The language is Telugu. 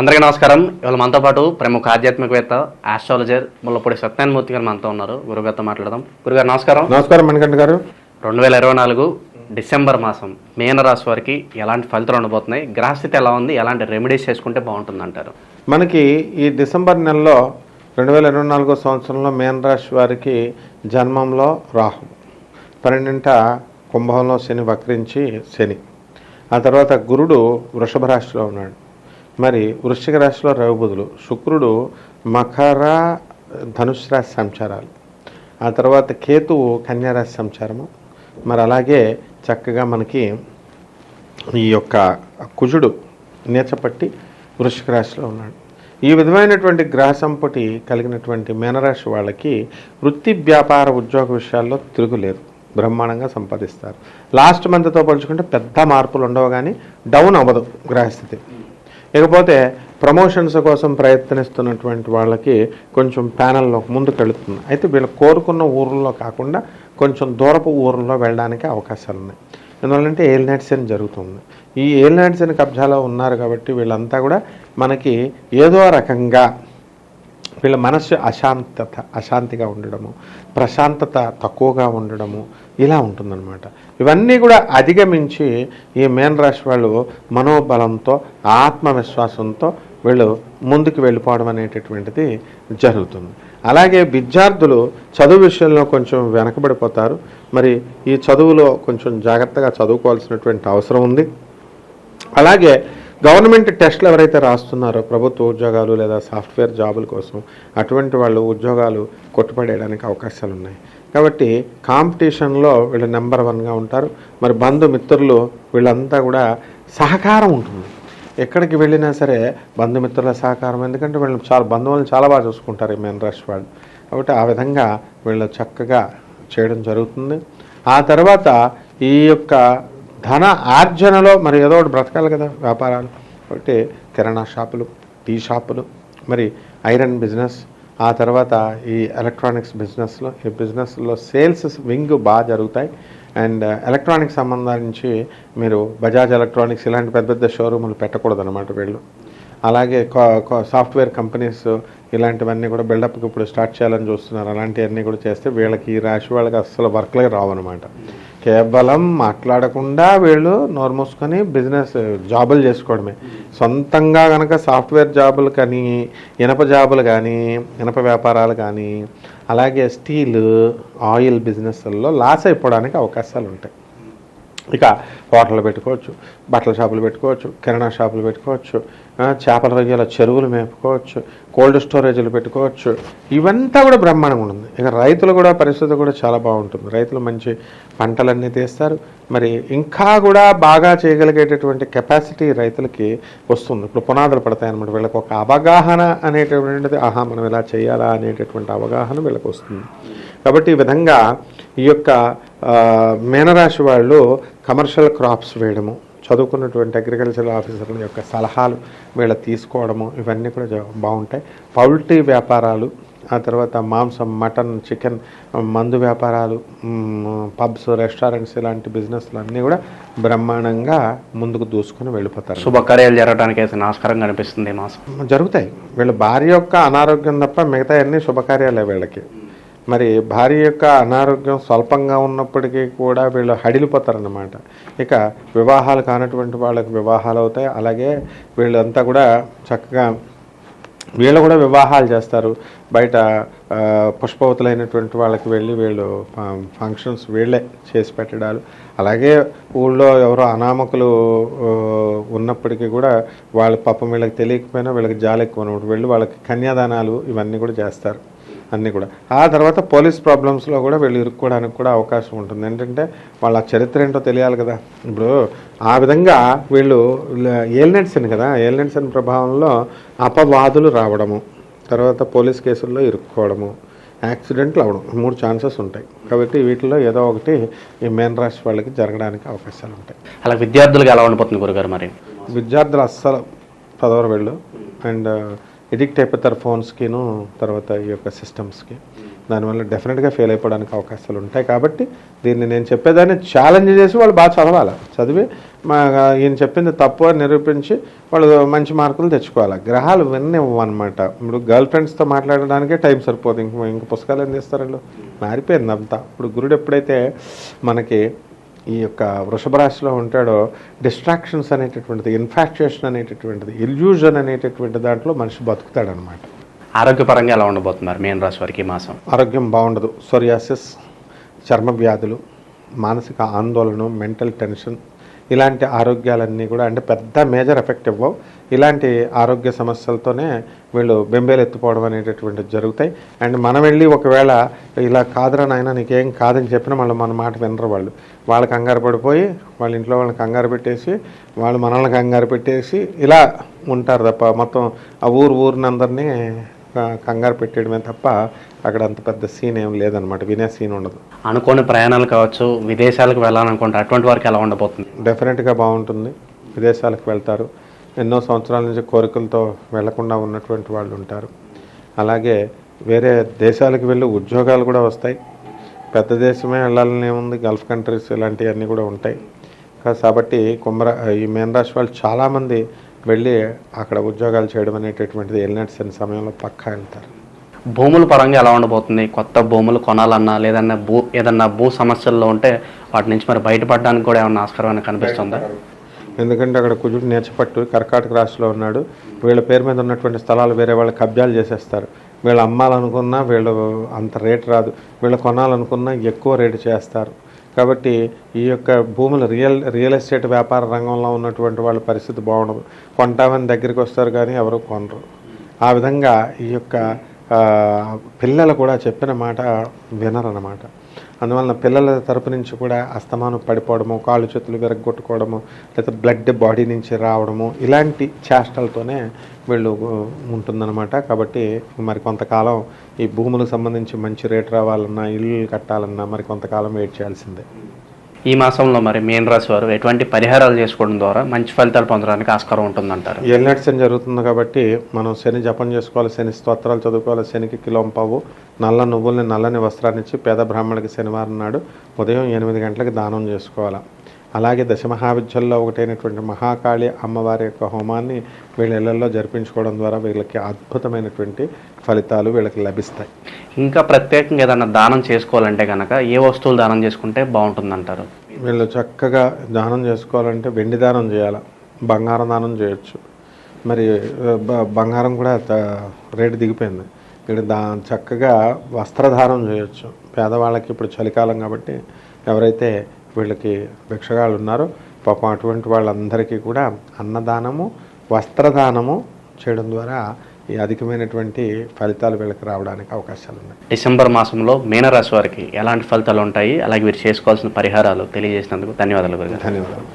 అందరికీ నమస్కారం. ఇవాళ మనతో పాటు ప్రముఖ ఆధ్యాత్మికవేత్త ఆస్ట్రాలజర్ ముల్లపూడి సత్యనారాయణమూర్తి గారు మనతో ఉన్నారు. గురుగారితో మాట్లాడదాం. గురుగారు నమస్కారం. నమస్కారం మణికంఠ గారు. రెండు వేల ఇరవై నాలుగు డిసెంబర్ మాసం మీనరాశి వారికి ఎలాంటి ఫలితాలు ఉండబోతున్నాయి? గ్రహస్థితి ఎలా ఉంది? ఎలాంటి రెమెడీస్ చేసుకుంటే బాగుంటుంది అంటారు మనకి ఈ డిసెంబర్ నెలలో రెండు వేల ఇరవై నాలుగో సంవత్సరంలో మేన రాశి వారికి జన్మంలో రాహు పన్నెండింట కుంభంలో శని వక్రించి శని ఆ తర్వాత గురుడు వృషభ రాశిలో ఉన్నాడు. మరి వృశ్చిక రాశిలో రవిబుధులు శుక్రుడు మకర ధనుసు రాశి సంచారాలు. ఆ తర్వాత కేతువు కన్యారాశి సంచారము. మరి అలాగే చక్కగా మనకి ఈ యొక్క కుజుడు నేచపట్టి వృషిక రాశిలో ఉన్నాడు. ఈ విధమైనటువంటి గ్రహ సంపుటి కలిగినటువంటి మీనరాశి వాళ్ళకి వృత్తి వ్యాపార ఉద్యోగ విషయాల్లో తిరుగులేదు బ్రహ్మాండంగా సంపాదిస్తారు. లాస్ట్ మంత్తో పోల్చుకుంటే పెద్ద మార్పులు ఉండవు కానీ డౌన్ అవ్వదు గ్రహస్థితి. ఇకపోతే ప్రమోషన్స్ కోసం ప్రయత్నిస్తున్నటువంటి వాళ్ళకి కొంచెం ప్యానల్లో ముందుకు వెళుతుంది అయితే వీళ్ళు కోరుకున్న ఊర్లో కాకుండా కొంచెం దూరపు ఊర్లో వెళ్ళడానికి అవకాశాలు ఉన్నాయి. ఎందువల్లంటే ఏలినాటి అని జరుగుతుంది. ఈ ఏలినాటి అని కబ్జాలో ఉన్నారు కాబట్టి వీళ్ళంతా కూడా మనకి ఏదో రకంగా వీళ్ళ మనస్సు అశాంతత అశాంతిగా ఉండడము ప్రశాంతత తక్కువగా ఉండడము ఇలా ఉంటుందన్నమాట. ఇవన్నీ కూడా అధిగమించి ఈ మేన్ రాశి వాళ్ళు మనోబలంతో ఆత్మవిశ్వాసంతో వీళ్ళు ముందుకు వెళ్ళిపోవడం అనేటటువంటిది జరుగుతుంది. అలాగే విద్యార్థులు చదువు విషయంలో కొంచెం వెనకబడిపోతారు. మరి ఈ చదువులో కొంచెం జాగ్రత్తగా చదువుకోవాల్సినటువంటి అవసరం ఉంది. అలాగే గవర్నమెంట్ టెస్ట్లు ఎవరైతే రాస్తున్నారో ప్రభుత్వ ఉద్యోగాలు లేదా సాఫ్ట్వేర్ జాబుల కోసం అటువంటి వాళ్ళు ఉద్యోగాలు కొట్టుపడేయడానికి అవకాశాలు ఉన్నాయి కాబట్టి కాంపిటీషన్లో వీళ్ళు నెంబర్ వన్గా ఉంటారు. మరి బంధుమిత్రులు వీళ్ళంతా కూడా సహకారం ఉంటుంది. ఎక్కడికి వెళ్ళినా సరే బంధుమిత్రుల సహకారం ఎందుకంటే వీళ్ళు చాలా బంధువులను చాలా బాగా చూసుకుంటారు ఈ మెయిన్ రష్ వాళ్ళు. కాబట్టి ఆ విధంగా వీళ్ళు చక్కగా చేయడం జరుగుతుంది. ఆ తర్వాత ఈ యొక్క ధన ఆర్జనలో మరి ఏదో ఒకటి బ్రతకాలి కదా వ్యాపారాలు. కాబట్టి కిరాణా షాపులు టీ షాపులు మరి ఐరన్ బిజినెస్ ఆ తర్వాత ఈ ఎలక్ట్రానిక్స్ బిజినెస్లో ఈ బిజినెస్లో సేల్స్ వింగ్ బాగా జరుగుతాయి. అండ్ ఎలక్ట్రానిక్స్ uh, సంబంధించి మీరు బజాజ్ ఎలక్ట్రానిక్స్ ఇలాంటి పెద్ద పెద్ద షోరూములు పెట్టకూడదు అనమాట వీళ్ళు. అలాగే సాఫ్ట్వేర్ కంపెనీస్ ఇలాంటివన్నీ కూడా బిల్డప్కి ఇప్పుడు స్టార్ట్ చేయాలని చూస్తున్నారు. అలాంటివన్నీ కూడా చేస్తే వీళ్ళకి ఈ రాశి వాళ్ళకి అస్సలు వర్క్లే రావన్నమాట. కేవలం మాట్లాడకుండా వీళ్ళు నోరు మూసుకొని బిజినెస్ జాబులు చేసుకోవడమే. సొంతంగా కనుక సాఫ్ట్వేర్ జాబులు కానీ ఇనప జాబులు కానీ ఇనప వ్యాపారాలు కానీ అలాగే స్టీల్ ఆయిల్ బిజినెస్లలో లాస్ అయిపోవడానికి అవకాశాలు ఉంటాయి. ఇక హోటల్ పెట్టుకోవచ్చు బట్టల షాపులు పెట్టుకోవచ్చు కిరాణా షాపులు పెట్టుకోవచ్చు చేపల రొయ్యల చెరువులు మేపుకోవచ్చు కోల్డ్ స్టోరేజ్లు పెట్టుకోవచ్చు. ఇవంతా కూడా బ్రహ్మాండంగా ఉంటుంది. ఇక రైతులు కూడా పరిస్థితి కూడా చాలా బాగుంటుంది. రైతులు మంచి పంటలన్నీ తీస్తారు. మరి ఇంకా కూడా బాగా చేయగలిగేటటువంటి కెపాసిటీ రైతులకి వస్తుంది. ఇప్పుడు పునాదులు పడతాయి అన్నమాట వీళ్ళకి ఒక అవగాహన అనేటటువంటిది ఆహా మనం ఇలా చేయాలా అనేటటువంటి అవగాహన వీళ్ళకి వస్తుంది. కాబట్టి ఈ విధంగా ఈ యొక్క మీనరాశి వాళ్ళు కమర్షియల్ క్రాప్స్ వేయడము చదువుకున్నటువంటి అగ్రికల్చర్ ఆఫీసర్ల యొక్క సలహాలు వీళ్ళ తీసుకోవడము ఇవన్నీ కూడా బాగుంటాయి. పౌల్ట్రీ వ్యాపారాలు ఆ తర్వాత మాంసం మటన్ చికెన్ మందు వ్యాపారాలు పబ్స్ రెస్టారెంట్స్ ఇలాంటి బిజినెస్లు అన్నీ కూడా బ్రహ్మాండంగా ముందుకు దూసుకొని వెళ్ళిపోతారు. శుభకార్యాలు జరగడానికి అయితే ఆస్కారం కనిపిస్తుంది మాసం జరుగుతాయి. వీళ్ళ భార్య యొక్క అనారోగ్యం తప్ప మిగతా అన్ని శుభకార్యాలే వీళ్ళకి. మరి భార్య యొక్క అనారోగ్యం స్వల్పంగా ఉన్నప్పటికీ కూడా వీళ్ళు హడిలిపోతారన్నమాట. ఇక వివాహాలు కానటువంటి వాళ్ళకి వివాహాలు అవుతాయి. అలాగే వీళ్ళంతా కూడా చక్కగా వీళ్ళు కూడా వివాహాలు చేస్తారు. బయట పుష్పవతులైనటువంటి వాళ్ళకి వెళ్ళి వీళ్ళు ఫంక్షన్స్ వీళ్ళే చేసి పెట్టడాలు. అలాగే ఊళ్ళో ఎవరో అనామకులు ఉన్నప్పటికీ కూడా వాళ్ళ పాపం వీళ్ళకి తెలియకపోయినా వీళ్ళకి జాలి ఎక్కువ ఉన్నప్పుడు వెళ్ళి వాళ్ళకి కన్యాదానాలు ఇవన్నీ కూడా చేస్తారు. అన్నీ కూడా. ఆ తర్వాత పోలీస్ ప్రాబ్లమ్స్లో కూడా వీళ్ళు ఇరుక్కోవడానికి కూడా అవకాశం ఉంటుంది. ఏంటంటే వాళ్ళ చరిత్ర ఏంటో తెలియాలి కదా. ఇప్పుడు ఆ విధంగా వీళ్ళు ఏలినట్సన్ కదా ఏలినట్సన్ ప్రభావంలో అపవాదులు రావడము తర్వాత పోలీస్ కేసుల్లో ఇరుక్కోవడము యాక్సిడెంట్లు అవ్వడం మూడు ఛాన్సెస్ ఉంటాయి. కాబట్టి వీటిలో ఏదో ఒకటి ఈ మెయిన్ రాశి వాళ్ళకి జరగడానికి అవకాశాలు ఉంటాయి. అలా విద్యార్థులకు ఎలా ఉండిపోతుంది గురుగారు మరి? విద్యార్థులు అస్సలు చదవరు వెళ్ళు. అండ్ ఎడిక్ట్ అయిపోతారు ఫోన్స్కిను తర్వాత ఈ యొక్క సిస్టమ్స్కి. దానివల్ల డెఫినెట్గా ఫెయిల్ అయిపోవడానికి అవకాశాలు ఉంటాయి కాబట్టి దీన్ని నేను చెప్పేదాన్ని ఛాలెంజ్ చేసి వాళ్ళు బాగా చదవాలి. చదివి మా ఈయన చెప్పింది తప్పు అని నిరూపించి వాళ్ళు మంచి మార్కులు తెచ్చుకోవాలి. గ్రహాలు విన్నివ్వన్నమాట ఇప్పుడు గర్ల్ ఫ్రెండ్స్తో మాట్లాడడానికే టైం సరిపోదు. ఇంక ఇంక పుస్తకాలు ఏం చేస్తారు వాళ్ళు? మారిపోయింది అంతా. ఇప్పుడు గురుడు ఎప్పుడైతే మనకి ఈ యొక్క వృషభ రాశిలో ఉంటాడో డిస్ట్రాక్షన్స్ అనేటటువంటిది ఇన్ఫాక్చుయేషన్ అనేటటువంటిది ఇల్యూజన్ అనేటటువంటి దాంట్లో మనిషి బతుకుతాడనమాట. ఆరోగ్యపరంగా ఎలా ఉండబోతున్నారు మేన రాశి వారికి ఈ మాసం? ఆరోగ్యం బాగుండదు. సోరియాసిస్ చర్మ వ్యాధులు మానసిక ఆందోళన మెంటల్ టెన్షన్ ఇలాంటి ఆరోగ్యాలన్నీ కూడా అంటే పెద్ద మేజర్ ఎఫెక్ట్ ఇవ్వవు. ఇలాంటి ఆరోగ్య సమస్యలతోనే వీళ్ళు బెంబేలు ఎత్తుకోవడం అనేటటువంటిది జరుగుతాయి. అండ్ మనం వెళ్ళి ఒకవేళ ఇలా కాదురా నాయన నీకేం కాదని చెప్పినా వాళ్ళు మన మాట వినరు వాళ్ళు. వాళ్ళ కంగారు పడిపోయి వాళ్ళ ఇంట్లో వాళ్ళని కంగారు పెట్టేసి వాళ్ళు మనల్ని కంగారు పెట్టేసి ఇలా ఉంటారు తప్ప మొత్తం ఆ ఊరు ఊరినందరినీ కంగారు పెట్టేయడమే తప్ప అక్కడ అంత పెద్ద సీన్ ఏం లేదనమాట వినే సీన్ ఉండదు. అనుకోని ప్రయాణాలు కావచ్చు విదేశాలకు వెళ్ళాలనుకుంటే అటువంటి వారికి ఎలా ఉండబోతుంది? డెఫినెట్గా బాగుంటుంది. విదేశాలకు వెళ్తారు. ఎన్నో సంవత్సరాల నుంచి కోరికలతో వెళ్ళకుండా ఉన్నటువంటి వాళ్ళు ఉంటారు. అలాగే వేరే దేశాలకు వెళ్ళి ఉద్యోగాలు కూడా వస్తాయి. పెద్ద దేశమే వెళ్ళాలని ఉంది గల్ఫ్ కంట్రీస్ ఇలాంటివన్నీ కూడా ఉంటాయి. కాబట్టి కుంభర ఈ మేన్ రాశి వాళ్ళు చాలామంది వెళ్ళి అక్కడ ఉద్యోగాలు చేయడం అనేటటువంటిది వెళ్ళినట్టు సమయంలో పక్కా వెళ్తారు. భూముల పరంగా ఎలా ఉండబోతుంది? కొత్త భూములు కొనాలన్నా లేదన్నా భూ ఏదన్నా భూ సమస్యల్లో ఉంటే వాటి నుంచి మరి బయటపడడానికి కూడా ఏమన్నా ఆస్కారం కనిపిస్తుందా? ఎందుకంటే అక్కడ కుజుడు నేర్చపట్టు కర్కాటక రాశిలో ఉన్నాడు. వీళ్ళ పేరు మీద ఉన్నటువంటి స్థలాలు వేరే వాళ్ళు కబ్జాలు చేసేస్తారు. వీళ్ళు అమ్మాలనుకున్నా వీళ్ళు అంత రేటు రాదు. వీళ్ళు కొనాలనుకున్నా ఎక్కువ రేటు చేస్తారు. కాబట్టి ఈ యొక్క భూములు రియల్ రియల్ ఎస్టేట్ వ్యాపార రంగంలో ఉన్నటువంటి వాళ్ళ పరిస్థితి బాగుండదు. కొంటామని దగ్గరికి వస్తారు కానీ ఎవరు కొనరు. ఆ విధంగా ఈ యొక్క పిల్లలు కూడా చెప్పిన మాట వినరన్నమాట. అందువలన పిల్లల తరపు నుంచి కూడా అస్తమానం పడిపోవడము కాళ్ళు చేతులు విరగొట్టుకోవడము లేదా బ్లడ్ బాడీ నుంచి రావడము ఇలాంటి చేష్టలతోనే వీళ్ళు ఉంటుందన్నమాట. కాబట్టి మరి కొంతకాలం ఈ భూములకు సంబంధించి మంచి రేటు రావాలన్నా ఇల్లు కట్టాలన్నా మరి కొంతకాలం వెయిట్ చేయాల్సిందే. ఈ మాసంలో మరి మీన రాశి వారు ఎటువంటి పరిహారాలు చేసుకోవడం ద్వారా మంచి ఫలితాలు పొందడానికి ఆస్కారం ఉంటుందంటారు? ఎల్నెట్ శని జరుగుతుంది కాబట్టి మనం శని జపం చేసుకోవాలి శని స్తోత్రాలు చదువుకోవాలి శనికి కిలోం పావు నల్ల నువ్వుల్ని నల్లని వస్త్రాన్ని ఇచ్చి పేద బ్రాహ్మణుడికి శనివారం నాడు ఉదయం ఎనిమిది గంటలకు దానం చేసుకోవాలి? అలాగే దశమహావిద్యల్లో ఒకటైనటువంటి మహాకాళి అమ్మవారి యొక్క హోమాన్ని వీళ్ళ ఇళ్ళలో జరిపించుకోవడం ద్వారా వీళ్ళకి అద్భుతమైనటువంటి ఫలితాలు వీళ్ళకి లభిస్తాయి. ఇంకా ప్రత్యేకంగా ఏదైనా దానం చేసుకోవాలంటే కనుక ఏ వస్తువులు దానం చేసుకుంటే బాగుంటుందంటారు? వీళ్ళు చక్కగా దానం చేసుకోవాలంటే వెండి దానం చేయాలి బంగారం దానం చేయొచ్చు. మరి బ- బంగారం కూడా రేటు దిగిపోయింది. ఇక్కడ దా చక్కగా వస్త్రధారం చేయొచ్చు. పేదవాళ్ళకి ఇప్పుడు చలికాలం కాబట్టి ఎవరైతే వీళ్ళకి భిక్షగాళ్ళు ఉన్నారో పాపం అటువంటి వాళ్ళందరికీ కూడా అన్నదానము వస్త్రదానము చేయడం ద్వారా ఈ అధికమైనటువంటి ఫలితాలు వీళ్ళకి రావడానికి అవకాశాలు ఉన్నాయి. డిసెంబర్ మాసంలో మీనరాశి వారికి ఎలాంటి ఫలితాలు ఉంటాయి? అలాగే వీరు చేసుకోవాల్సిన పరిహారాలు తెలియజేసినందుకు ధన్యవాదాలు ధన్యవాదాలు.